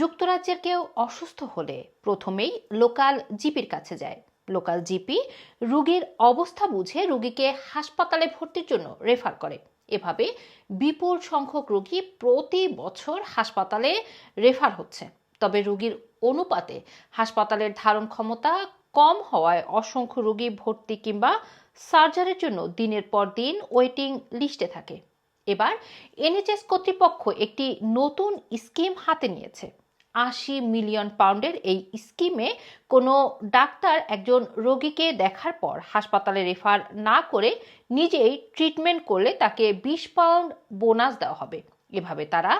যুক্তরাজ্যের কেউ অসুস্থ হলে প্রথমেই লোকাল জিপির কাছে যায়। লোকাল জিপি রোগীর অবস্থা বুঝে রোগীকে হাসপাতালে ভর্তির জন্য রেফার করে। এভাবে বিপুল সংখ্যক রোগী প্রতি বছর হাসপাতালে রেফার হচ্ছে। তবে রোগীর অনুপাতে হাসপাতালের ধারণ ক্ষমতা কম হওয়ায় অসংখ্য রোগী ভর্তি কিংবা সার্জারির জন্য দিনের পর দিন ওয়েটিং লিস্টে থাকে। এবার এনএচএস কর্তৃপক্ষ একটি নতুন স্কিম হাতে নিয়েছে। আশি মিলিয়ন পাউন্ডের এই স্কিমে কোনো ডাক্তার একজন রোগীকে দেখার পর হাসপাতালে রেফার না করে নিজেই ট্রিটমেন্ট করলে তাকে বিশ পাউন্ড বোনাস দেওয়া হবে। এভাবে তারা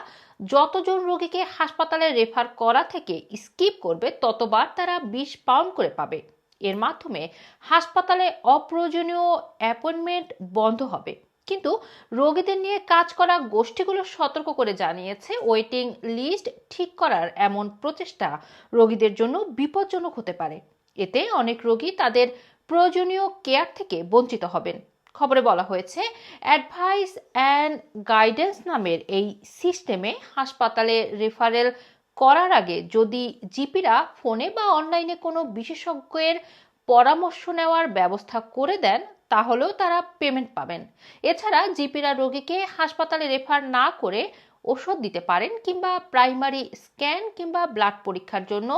যতজন রোগীকে হাসপাতালে রেফার করা থেকে স্কিপ করবে, ততবার তারা বিশ পাউন্ড করে পাবে। এর মাধ্যমে হাসপাতালে অপ্রয়োজনীয় অ্যাপয়েন্টমেন্ট বন্ধ হবে। কিন্তু রোগীদের নিয়ে কাজ করা গোষ্ঠীগুলো সতর্ক করে জানিয়েছে ওয়েটিং লিস্ট ঠিক করার এমন প্রচেষ্টা রোগীদের জন্য বিপজ্জনক হতে পারে। এতে অনেক রোগী তাদের প্রয়োজনীয় কেয়ার থেকে বঞ্চিত হবেন। খবরে বলা হয়েছে, অ্যাডভাইস অ্যান্ড গাইডেন্স নামের এই সিস্টেমে হাসপাতালে রেফারেল করার আগে যদি জিপিরা ফোনে বা অনলাইনে কোনো বিশেষজ্ঞের পরামর্শ নেওয়ার ব্যবস্থা করে দেন তাহলেও তারা পেমেন্ট পাবেন। এছাড়া জিপিরা রোগীকে হাসপাতালে রেফার না করে ওষুধ দিতে পারেন কিংবা প্রাইমারি স্ক্যান কিংবা ব্লাড পরীক্ষার জন্য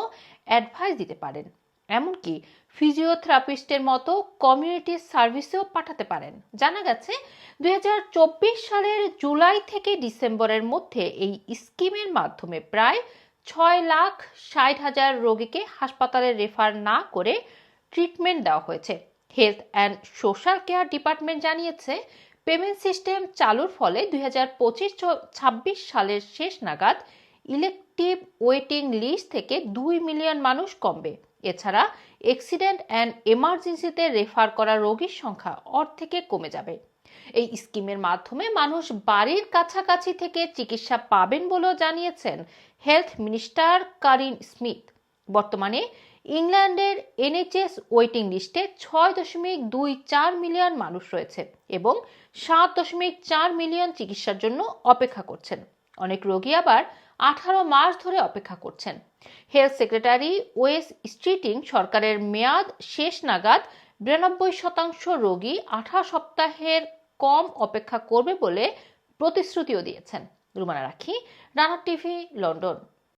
অ্যাডভাইস দিতে পারেন। এমনকি ফিজিওথেরাপিস্টের মতো কমিউনিটি সার্ভিসেও পাঠাতে পারেন। জানা গেছে, দুই হাজার চব্বিশ সালের জুলাই থেকে ডিসেম্বরের মধ্যে এই স্কিমের মাধ্যমে প্রায় ছয় লাখ ষাট হাজার রোগীকে হাসপাতালে রেফার না করে ট্রিটমেন্ট দেওয়া হয়েছে। Health and social care department জানিয়েছে পেমেন্ট সিস্টেম চালুর ফলে দুই হাজার পঁচিশ ছাব্বিশ সালের শেষ নাগাদ ইলেকটিভ ওয়েটিং লিস্ট থেকে দুই মিলিয়ন মানুষ কমবে। এছাড়া অ্যাক্সিডেন্ট অ্যান্ড এমার্জেন্সিতে রেফার করা রোগীর সংখ্যা অর্ধেকে কমে যাবে। এই স্কিমের মাধ্যমে মানুষ বাড়ির কাছাকাছি থেকে চিকিৎসা পাবেন বলেও জানিয়েছেন হেলথ মিনিস্টার কারিন স্মিথ বর্তমানে ইংল্যান্ডের এনএচএস ওয়েটিং লিস্টে ছয় দশমিক দুই চার মিলিয়ন মানুষ রয়েছে এবং সাত দশমিক চার মিলিয়ন চিকিৎসার জন্য অপেক্ষা করছেন। অনেক রোগী আবার আঠারো মাস ধরে অপেক্ষা করছেন। হেলথ সেক্রেটারি ওয়েস স্ট্রিটিং সরকারের মেয়াদ শেষ নাগাদ বিরানব্বই শতাংশ রোগী আঠারো সপ্তাহের কম অপেক্ষা করবে বলে প্রতিশ্রুতিও দিয়েছেন। রুমানা রাখি, রানা টিভি, লন্ডন।